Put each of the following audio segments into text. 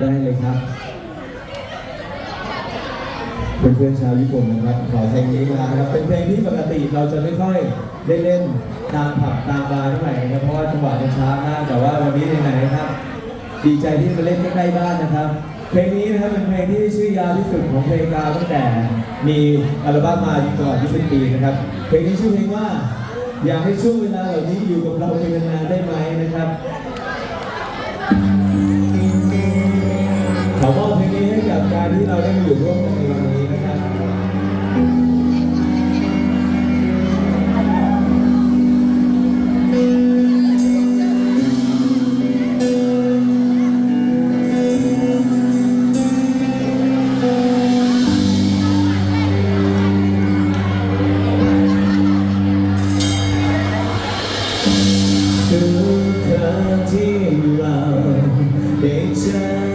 ได้เลยครับเพื่อนๆชาวญี่ปุ่นนะครับขอเพลงนี้มานะครับเป็นเพลงที่ปกติเราจะไม่ค่อยได้เล่นตามผับตามบาร์เท่าไหร่นะครับเพราะว่าจังหวะมันช้ามากแต่ว่าวันนี้ไหนๆครับ ดีใจที่มาเล่นใกล้ๆบ้านนะครับ เพลงนี้นะครับเป็นเพลงที่ชื่อยาวที่สุดของเพลงกาวตั้งแต่มีอัลบั้มมาตลอด20ปีนะครับเพลงนี้ชื่อเพลงว่า อยากให้ช่วงเวลาเหล่านี้อยู่กับเรา อบเพลงนี้ให้กับการที่เราได้มาอยู่ร่วมกันในวันนี้นะครับทุกครั้งที่เราได้เจอ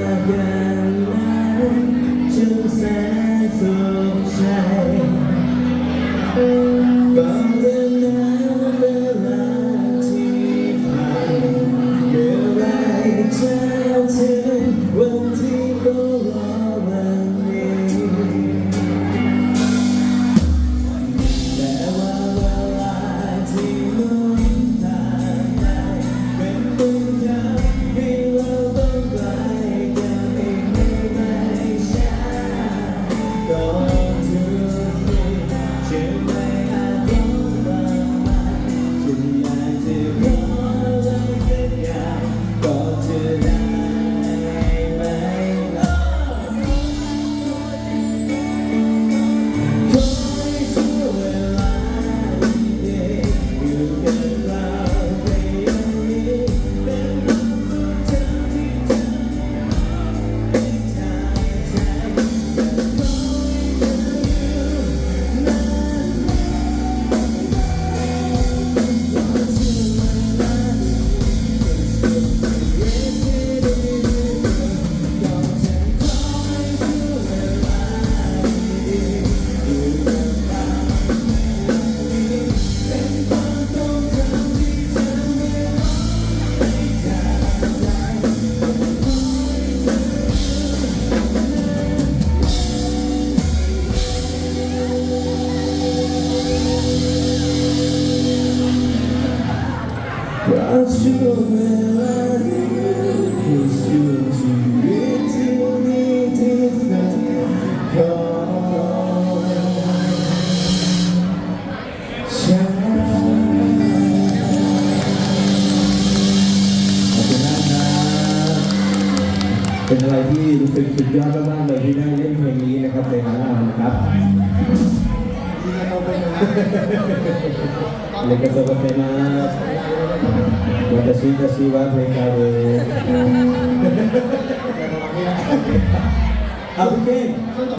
เป็นอะไรที่รู้สึกสุดยอดมากๆเลยที่ได้เล่นเพลงนี้นะครับในร้านอนะครับเลกาโซกาเฟมาวัตชิตาชิวะเพลว่าเวเอะาคุณเก